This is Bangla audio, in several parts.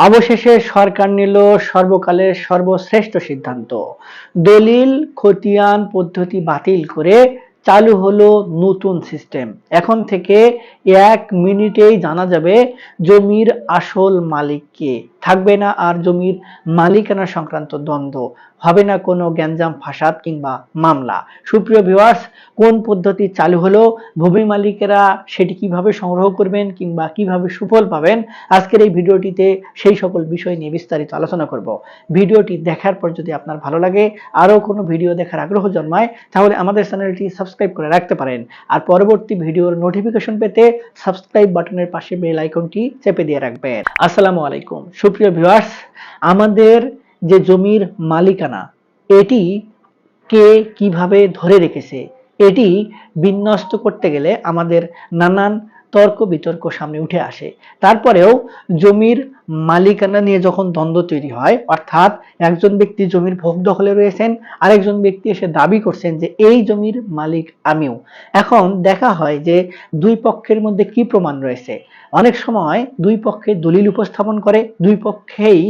অবশেষে সরকার নিল সর্বকালের সর্বশ্রেষ্ঠ সিদ্ধান্ত। দলিল, খতিয়ান পদ্ধতি বাতিল করে চালু হলো নতুন সিস্টেম। এখন থেকে এক মিনিটেই জানা যাবে জমির আসল মালিক কে থাকবে না আর জমির মালিকানা সংক্রান্ত দ্বন্দ্ব। হবে না কোনো গ্যাঞ্জাম, ফাসাদ কিংবা মামলা। সুপ্রিয় ভিউয়ার্স কোন পদ্ধতি চালু হলো, ভূমি মালিকেরা সেটি কীভাবে সংগ্রহ করবেন কিংবা কীভাবে সুফল পাবেন, আজকের এই ভিডিওটিতে সেই সকল বিষয় নিয়ে বিস্তারিত আলোচনা করব। ভিডিওটি দেখার পর যদি আপনার ভালো লাগে, আরও কোনো ভিডিও দেখার আগ্রহ জন্মায়, তাহলে আমাদের চ্যানেলটি সাবস্ক্রাইব করে রাখতে পারেন। আর পরবর্তী ভিডিওর নোটিফিকেশন পেতে সাবস্ক্রাইব বাটনের পাশে বেল আইকনটি চেপে দিয়ে রাখবেন। আসসালামু আলাইকুম সুপ্রিয় ভিউয়ার্স আমাদের যে জমির মালিকানা, এটি কে কীভাবে ধরে রেখেছে, এটি বিন্যস্ত করতে গেলে আমাদের নানান তর্ক বিতর্ক সামনে উঠে আসে। তারপরেও জমির মালিকানা নিয়ে যখন দ্বন্দ্ব তৈরি হয়, অর্থাৎ একজন ব্যক্তি জমির ভোগ দখলে রয়েছেন, আরেকজন ব্যক্তি এসে দাবি করছেন যে, এই জমির মালিক আমিও। এখন দেখা হয় যে, দুই পক্ষের মধ্যে কি প্রমাণ রয়েছে? অনেক সময় দুই পক্ষে দলিল উপস্থাপন করে, দুই পক্ষেই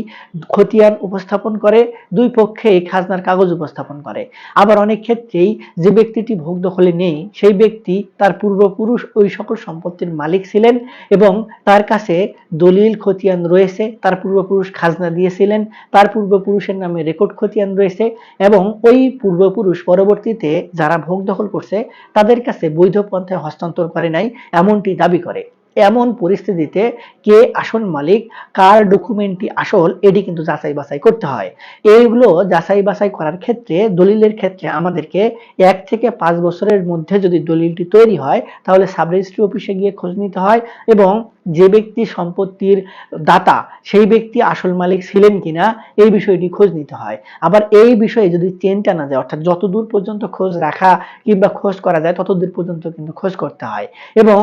খতিয়ান উপস্থাপন করে, দুই পক্ষেই খাজনার কাগজ উপস্থাপন করে। আবার অনেক ক্ষেত্রেই যে ব্যক্তিটি ভোগ দখলে নেই, সেই ব্যক্তি তার পূর্বপুরুষ ওই সকল সম্পত্তির মালিক ছিলেন এবং তার কাছে দলিল খতিয়ান রয়েছে, তার পূর্বপুরুষ খাজনা দিয়েছিলেন, তার পূর্বপুরুষের নামে রেকর্ড খতিয়ান রয়েছে এবং ওই পূর্বপুরুষ পরবর্তীতে যারা ভোগ দখল করছে, তাদের কাছে বৈধ পন্থায় হস্তান্তর করে নাই, এমনটি দাবি করে। এমন পরিস্থিতিতে কে আসল মালিক, কার ডকুমেন্টটি আসল, এটি কিন্তু যাচাই বাছাই করতে হয়। এইগুলো যাচাই বাছাই করার ক্ষেত্রে, দলিলের ক্ষেত্রে আমাদেরকে এক থেকে পাঁচ বছরের মধ্যে যদি দলিলটি তৈরি হয়, তাহলে সাব রেজিস্ট্রি অফিসে গিয়ে খোঁজ নিতে হয় এবং যে ব্যক্তি সম্পত্তির দাতা, সেই ব্যক্তি আসল মালিক ছিলেন কিনা, এই বিষয়টি খোঁজ নিতে হয়। আবার এই বিষয়ে যদি চেন টানা যায়, অর্থাৎ যতদূর পর্যন্ত খোঁজ রাখা কিংবা খোঁজ করা যায়, ততদূর পর্যন্ত কিন্তু খোঁজ করতে হয়। এবং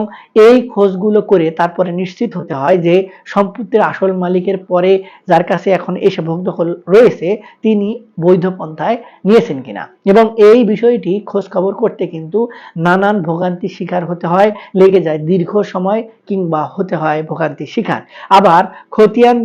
এই খোঁজগুলো করে তারপরে নিশ্চিত হতে হয় যে সম্পত্তির আসল মালিকের পরে যার কাছে এখন এসে ভোগ দখল রয়েছে, তিনি বৈধ পন্থায় নিয়েছেন কিনা। এবং এই বিষয়টি খোঁজ খবর করতে কিন্তু নানান ভোগান্তির শিকার হতে হয়, লেগে যায় দীর্ঘ সময় কিংবা হতে হয় ভোগান্তির শিকার। আবার খতিয়ান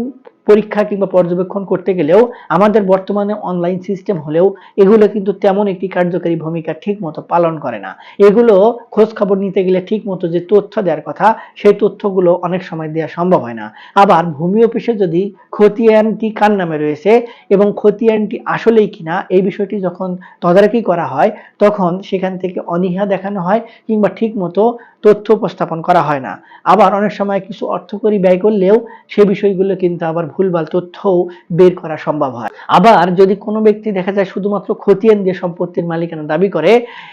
পরীক্ষা কিংবা পর্যবেক্ষণ করতে গেলেও আমাদের বর্তমানে অনলাইন সিস্টেম হলেও এগুলো কিন্তু তেমন একটি কার্যকারী ভূমিকা ঠিক মতো পালন করে না। এগুলো খোঁজ খবর নিতে গেলে ঠিক মতো যে তথ্য দেওয়ার কথা, সেই তথ্যগুলো অনেক সময় দেওয়া সম্ভব হয় না। আবার ভূমি অফিসে যদি খতিয়ানটি কার নামে রয়েছে এবং খতিয়ানটি আসলেই কিনা, এই বিষয়টি যখন তদারকি করা হয়, তখন সেখান থেকে অনীহা দেখানো হয় কিংবা ঠিক মতো তথ্য উপস্থাপন করা হয় না। আবার অনেক সময় কিছু অর্থকরী ব্যয় করলেও সে বিষয়গুলো কিন্তু আবার ভুলভাল তথ্যও বের করা সম্ভব হয়। আবার যদি কোনো ব্যক্তি দেখা যায় শুধুমাত্র খতিয়ান দিয়ে সম্পত্তির মালিকানা দাবি করে,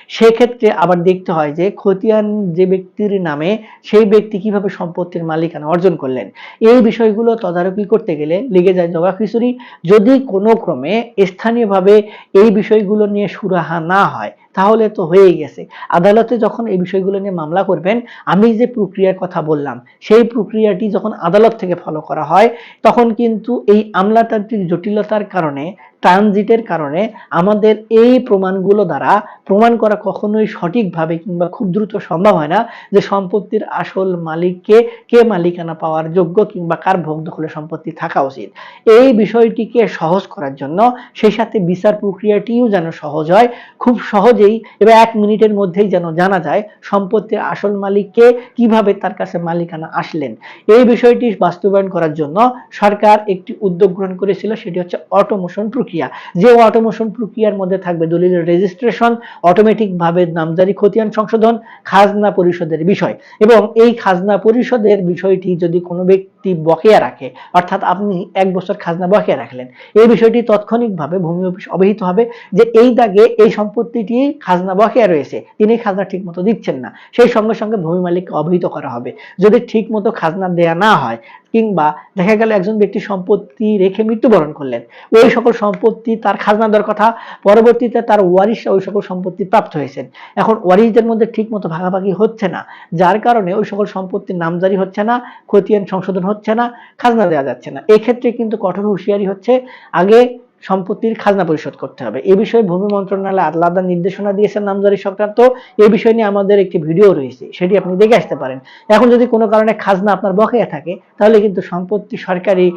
সেক্ষেত্রে আবার দেখতে হয় যে খতিয়ান যে ব্যক্তির নামে সেই ব্যক্তি কীভাবে সম্পত্তির মালিকানা অর্জন করলেন। এই বিষয়গুলো তদারকি করতে গেলে লেগে যায় জগা খিচুড়ি। যদি কোনো ক্রমে স্থানীয়ভাবে এই বিষয়গুলো নিয়ে সুরাহা না হয় তাহলে তো হয়ে গেছে। আদালতে যখন এই বিষয়গুলো নিয়ে মামলা করবেন, আমি যে প্রক্রিয়ার কথা বললাম, সেই প্রক্রিয়াটি যখন আদালত থেকে ফলো করা হয়, তখন কিন্তু এই আমলাতান্ত্রিক জটিলতার কারণে ট্রানজিটের কারণে আমাদের এই প্রমাণগুলো দ্বারা প্রমাণ করা কখনোই সঠিকভাবে কিংবা খুব দ্রুত সম্ভব হয় না যে সম্পত্তির আসল মালিককে কে মালিকানা পাওয়ার যোগ্য কিংবা কার ভোগ দখলে সম্পত্তি থাকা উচিত। এই বিষয়টিকে সহজ করার জন্য সেই সাথে বিচার প্রক্রিয়াটিও যেন সহজ হয়, খুব সহজেই এবার এক মিনিটের মধ্যেই যেন জানা যায় সম্পত্তির আসল মালিককে কীভাবে তার কাছে মালিকানা আসলেন। এই বিষয়টি বাস্তবায়ন করার জন্য সরকার একটি উদ্যোগ গ্রহণ করেছিল, সেটি হচ্ছে অটোমোশন প্রক্রিয়া যে অটোমোশন প্রক্রিয়ার মধ্যে থাকবে দলিলের রেজিস্ট্রেশন অটোমেটিক ভাবে নামজারি খতিয়ান সংশোধন, খাজনা পরিষদের বিষয়। এবং এই খাজনা পরিষদের বিষয়টি যদি কোনো ব্যক্তি বকেয়া রাখে। অর্থাৎ আপনি এক বছর খাজনা বকেয়া রাখলেন। এই বিষয়টি তাৎক্ষণিকভাবে ভূমি অফিস অবহিত হবে যে এই দাগে এই সম্পত্তিটি খাজনা বকেয়া রয়েছে। তিনি খাজনা ঠিক মতো দিচ্ছেন না। সেই সঙ্গে সঙ্গে ভূমি মালিককে অবহিত করা হবে। যদি ঠিক মতো খাজনা দেয়া না হয় কিংবা দেখা গেল একজন ব্যক্তি সম্পত্তি রেখে মৃত্যুবরণ করলেন, ওই সকল সম্পত্তি তার খাজনা দেওয়ার কথা পরবর্তীতে তার ওয়ারিশরা ওই সকল সম্পত্তি প্রাপ্ত হয়েছেন এখন ওয়ারিশদের মধ্যে ঠিক মতো ভাগাভাগি হচ্ছে না, যার কারণে ওই সকল সম্পত্তির নামজারি হচ্ছে না, খতিয়ান সংশোধন হচ্ছে না খাজনা দেওয়া যাচ্ছে না। এক্ষেত্রে ক্ষেত্রে কিন্তু কঠোর হুঁশিয়ারি হচ্ছে আগে সম্পত্তির খাজনা পরিশোধ করতে হবে। এই বিষয়ে ভূমি মন্ত্রণালয় আলাদা নির্দেশনা দিয়েছেন নামজারি সংক্রান্ত। এই বিষয় নিয়ে আমাদের একটি ভিডিও রয়েছে, সেটি আপনি দেখে আসতে পারেন। এখন যদি কোনো কারণে খাজনা আপনার বকেয়া থাকে, তাহলে কিন্তু সম্পত্তি সরকারি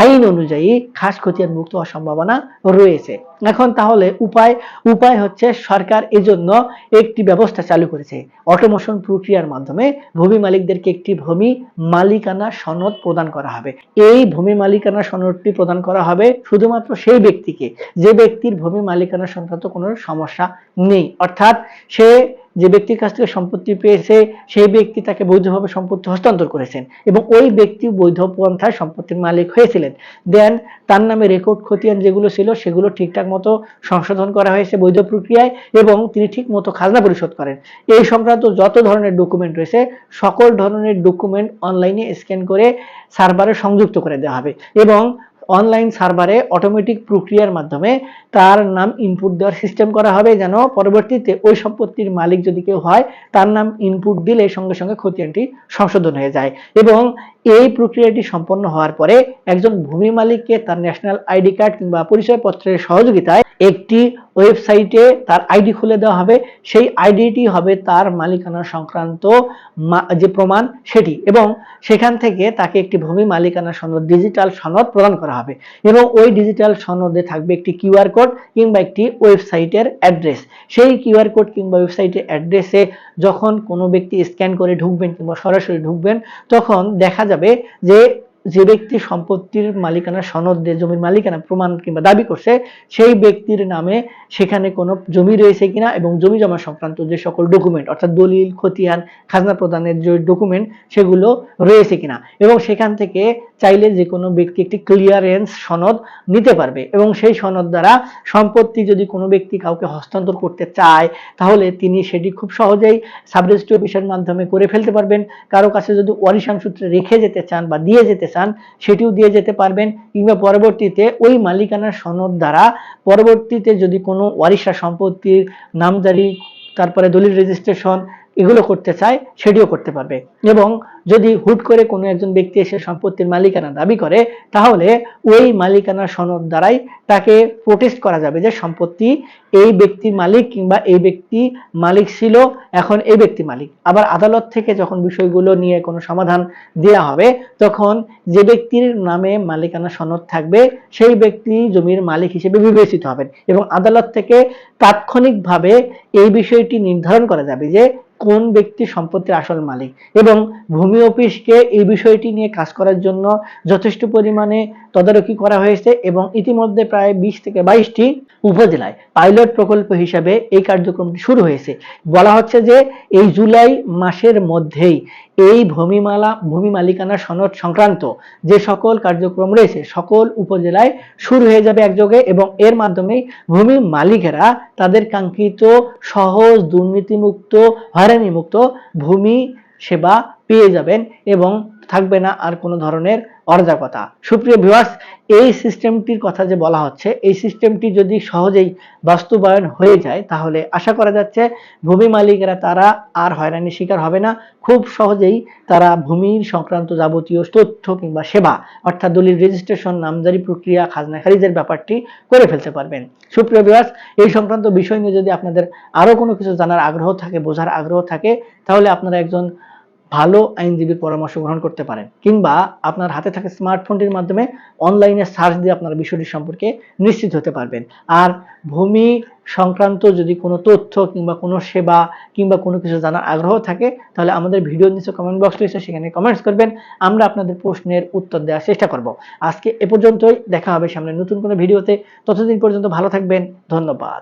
আইন অনুযায়ী খাস খতিয়ান মুক্ত হওয়ার সম্ভাবনা রয়েছে। এখন তাহলে উপায় উপায় হচ্ছে সরকার এজন্য একটি ব্যবস্থা চালু করেছে। অটোমেশন প্রক্রিয়ার মাধ্যমে ভূমি মালিকদেরকে একটি ভূমি মালিকানা সনদ প্রদান করা হবে। এই ভূমি মালিকানা সনদটি প্রদান করা হবে শুধুমাত্র সেই ব্যক্তিকে। যে ব্যক্তির ভূমি মালিকানা সংক্রান্ত কোনো সমস্যা নেই। অর্থাৎ সে যে ব্যক্তির কাছ থেকে সম্পত্তি পেয়েছে, সেই ব্যক্তি তাকে বৈধভাবে সম্পত্তি হস্তান্তর করেছেন এবং ওই ব্যক্তি বৈধ পন্থায় সম্পত্তির মালিক হয়েছিলেন। দেন তার নামে রেকর্ড খতিয়ান যেগুলো ছিল, সেগুলো ঠিকঠাক মতো সংশোধন করা হয়েছে বৈধ প্রক্রিয়ায় এবং তিনি ঠিক মতো খাজনা পরিশোধ করেন। এই সংক্রান্ত যত ধরনের ডকুমেন্ট রয়েছে, সকল ধরনের ডকুমেন্ট অনলাইনে স্ক্যান করে সার্ভারে সংযুক্ত করে দেওয়া হবে এবং অনলাইন সার্ভারে অটোমেটিক প্রক্রিয়ার মাধ্যমে তার নাম ইনপুট দেওয়ার সিস্টেম করা হবে যেন পরবর্তীতে ওই সম্পত্তির মালিক যদি কেউ হয়, তার নাম ইনপুট দিলে সঙ্গে সঙ্গে খতিয়ানটি সংশোধন হয়ে যায় এবং এই প্রক্রিয়াটি সম্পন্ন হওয়ার পরে একজন ভূমি মালিককে তার ন্যাশনাল আইডি কার্ড কিংবা পরিচয়পত্রের সহযোগিতায় একটি ওয়েবসাইটে তার আইডি খুলে দেওয়া হবে। সেই আইডিটি হবে তার মালিকানা সংক্রান্ত যে প্রমাণ সেটি এবং সেখান থেকে তাকে একটি ভূমি মালিকানা সনদ, ডিজিটাল সনদ প্রদান করা হবে এবং ওই ডিজিটাল সনদে থাকবে একটি কিউআর কোড কিংবা একটি ওয়েবসাইটের অ্যাড্রেস। সেই কিউআর কোড কিংবা ওয়েবসাইটের অ্যাড্রেসে যখন কোনো ব্যক্তি স্ক্যান করে ঢুকবেন কিংবা সরাসরি ঢুকবেন, তখন দেখা যাবে যে যে ব্যক্তি সম্পত্তির মালিকানা সনদ দিয়ে জমির মালিকানা প্রমাণ কিংবা দাবি করছে, সেই ব্যক্তির নামে সেখানে কোনো জমি রয়েছে কিনা এবং জমি জমা সংক্রান্ত যে সকল ডকুমেন্ট অর্থাৎ দলিল, খতিয়ান, খাজনা প্রদানের যে ডকুমেন্ট সেগুলো রয়েছে কিনা এবং সেখান থেকে চাইলে যে কোনো ব্যক্তি একটি ক্লিয়ারেন্স সনদ নিতে পারবে এবং সেই সনদ দ্বারা সম্পত্তি যদি কোনো ব্যক্তি কাউকে হস্তান্তর করতে চায়, তাহলে তিনি সেটি খুব সহজেই সাবরেজিস্ট্রি অফিসের মাধ্যমে করে ফেলতে পারবেন। কারও কাছে যদি ওয়ারিশান সূত্রে রেখে যেতে চান বা দিয়ে যেতে চান সেটিও দিয়ে যেতে পারবেন, কিংবা পরবর্তীতে ওই মালিকানার সনদ দ্বারা পরবর্তীতে যদি কোনো ওয়ারিশা সম্পত্তির নামদারি, তারপরে দলিল রেজিস্ট্রেশন এগুলো করতে চায়, সেটিও করতে পারবে। এবং যদি হুট করে কোনো একজন ব্যক্তি এসে সম্পত্তির মালিকানা দাবি করে, তাহলে ওই মালিকানা সনদ দ্বারাই তাকে প্রোটেস্ট করা যাবে যে সম্পত্তি এই ব্যক্তির মালিক কিংবা এই ব্যক্তি মালিক ছিল, এখন এই ব্যক্তি মালিক। আবার আদালত থেকে যখন বিষয়গুলো নিয়ে কোনো সমাধান দেওয়া হবে, তখন যে ব্যক্তির নামে মালিকানা সনদ থাকবে, সেই ব্যক্তি জমির মালিক হিসেবে বিবেচিত হবেন। এবং আদালত থেকে তাৎক্ষণিকভাবে এই বিষয়টি নির্ধারণ করা যাবে যে কোন ব্যক্তি সম্পত্তির আসল মালিক? এবং ভূমি অফিসকে এই বিষয়টি নিয়ে কাজ করার জন্য যথেষ্ট পরিমাণে তদারকি করা হয়েছে এবং ইতিমধ্যে প্রায় বিশ থেকে বাইশটি উপজেলায় পাইলট প্রকল্প হিসাবে এই কার্যক্রমটি শুরু হয়েছে। বলা হচ্ছে যে এই জুলাই মাসের মধ্যেই এই ভূমিমালা ভূমি মালিকানা সনদ সংক্রান্ত যে সকল কার্যক্রম রয়েছে, সকল উপজেলায় শুরু হয়ে যাবে একযোগে এবং এর মাধ্যমে ভূমি মালিকেরা তাদের কাঙ্ক্ষিত সহজ দুর্নীতিমুক্ত, হয়রানিমুক্ত ভূমি সেবা পেয়ে যাবেন এবং থাকবে না আর কোনো ধরনের অরাজকতা। সুপ্রিয় ভিউয়ার্স এই সিস্টেমটির কথা যে বলা হচ্ছে, এই সিস্টেমটি যদি সহজেই বাস্তবায়ন হয়ে যায়, তাহলে আশা করা যাচ্ছে ভূমি মালিকেরা তারা আর হয়রানির শিকার হবে না। খুব সহজেই তারা ভূমির সংক্রান্ত যাবতীয় তথ্য কিংবা সেবা, অর্থাৎ দলিল রেজিস্ট্রেশন নামজারি প্রক্রিয়া, খাজনা খারিজের ব্যাপারটি করে ফেলতে পারবেন। সুপ্রিয় ভিউয়ার্স এই সংক্রান্ত বিষয় নিয়ে যদি আপনাদের আরও কোনো কিছু জানার আগ্রহ থাকে, বোঝার আগ্রহ থাকে, তাহলে আপনারা একজন ভালো আইনজীবীর পরামর্শ গ্রহণ করতে পারেন, কিংবা আপনার হাতে থাকা স্মার্টফোনটির মাধ্যমে অনলাইনে সার্চ দিয়ে আপনার বিষয়টি সম্পর্কে নিশ্চিত হতে পারবেন। আর ভূমি সংক্রান্ত যদি কোনো তথ্য কিংবা কোনো সেবা কিংবা কোনো কিছু জানার আগ্রহ থাকে, তাহলে আমাদের ভিডিওর নিচে কমেন্ট বক্স রয়েছে, সেখানে কমেন্টস করবেন। আমরা আপনাদের প্রশ্নের উত্তর দেওয়ার চেষ্টা করব। আজকে এ পর্যন্তই, দেখা হবে সামনে নতুন কোনো ভিডিওতে। ততদিন পর্যন্ত ভালো থাকবেন, ধন্যবাদ।